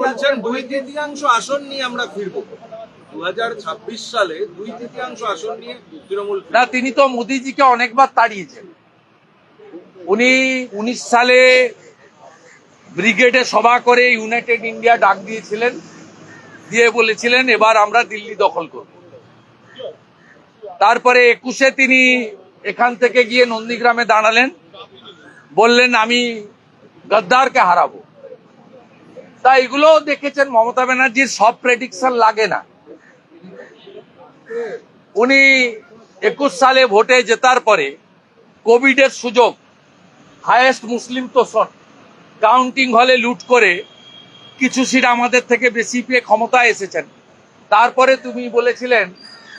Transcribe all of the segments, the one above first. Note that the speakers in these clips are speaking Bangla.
বলছেন দুই তৃতীয়াংশ আসন নিয়ে আমরা তিনি তো মোদিজিকে অনেকবার তাড়িয়েছেন। উনি উনিশ সালে ব্রিগেডে সভা করে ইউনাইটেড ইন্ডিয়া ডাক দিয়েছিলেন, দিয়ে বলেছিলেন, এবার আমরা দিল্লি দখল করব। তারপরে একুশে তিনি এখান থেকে গিয়ে নন্দীগ্রামে দাঁড়ালেন। বললেন, আমি গদ্দারকে হারাবো। তা এগুলো দেখেছেন মমতা ব্যানার্জির সব প্রেডিকশন লাগে না। উনি একুশ সালে ভোটে জেতার পরে কোভিডের সুযোগ হায়েস্ট মুসলিম তোষণ কাউন্টিং হলে লুট করে কিছু সিট আমাদের থেকে বেশি পেয়ে ক্ষমতায় এসেছেন। তারপরে তুমি বলেছিলেন,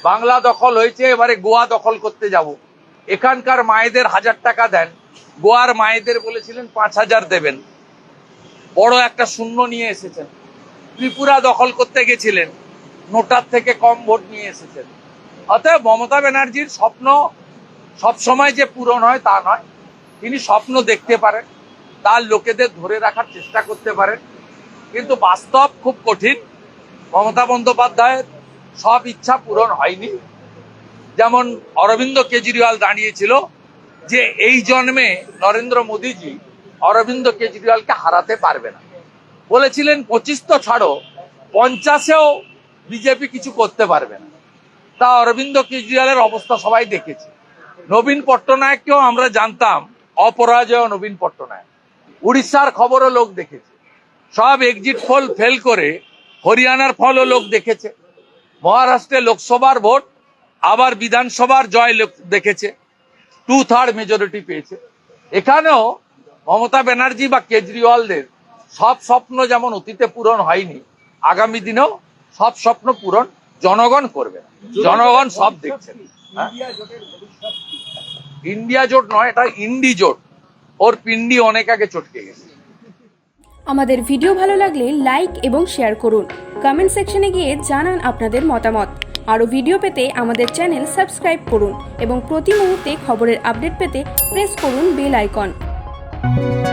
বাংলা দখল হয়েছে, এবারে গোয়া দখল করতে যাব। এখানকার মায়েদের হাজার টাকা দেন, গোয়ার মায়েদের বলেছিলেন পাঁচ হাজার দেবেন। বড় একটা শূন্য নিয়ে এসেছেন। ত্রিপুরা দখল করতে গেছিলেন। নোটার থেকে কম ভোট নিয়ে এসেছেন। অতএব মমতা ব্যানার্জির স্বপ্ন সবসময় যে পূরণ হয় তা নয়। তিনি স্বপ্ন দেখতে পারেন, তার লোকেদের ধরে রাখার চেষ্টা করতে পারেন। কিন্তু বাস্তব খুব কঠিন। মমতা বন্দ্যোপাধ্যায়ের সব ইচ্ছা পূরণ হয়নি। যেমন অরবিন্দ কেজরিওয়াল দাঁড়িয়েছিল যে, এই জন্মে নরেন্দ্র মোদীজি অরবিন্দ কেজরিওয়ালকে হারাতে পারবে না। বলেছিলেন, পঁচিশ তো ছাড়ো, পঞ্চাশেও বিজেপি কিছু করতে পারবে না। তা অরবিন্দ কেজরিওয়ালের অবস্থা সবাই দেখেছে। নবীন পট্টনায়ককেও আমরা জানতাম, অপরাজয় নবীন পট্টনায়ক। উড়িষ্যার খবরও লোক দেখেছে। সব এক্সিট পোল ফেল করে হরিয়ানার ফলও লোক দেখেছে। মহারাষ্ট্রে লোকসভার ভোট, আবার বিধানসভার জয় দেখেছে। টু থার্ড মেজরিটি পেয়েছে। এখানেও মমতা ব্যানার্জি বা কেজরিওয়ালদের সব স্বপ্ন যেমন অতীতে পূরণ হয়নি, আগামী দিনেও সব স্বপ্ন পূরণ জনগণ করবে জনগণ সব দেখছেন হ্যাঁ? ইন্ডিয়া জোট নয়, এটা ইন্ডি জোট। ওর পিন্ডি অনেক আগে চটকে গেছে। আমাদের ভিডিও ভালো লাগলে লাইক এবং শেয়ার করুন। কমেন্ট সেকশনে গিয়ে জানান আপনাদের মতামত। আরও ভিডিও পেতে আমাদের চ্যানেল সাবস্ক্রাইব করুন এবং প্রতি মুহূর্তে খবরের আপডেট পেতে প্রেস করুন বেল আইকন। Thank you.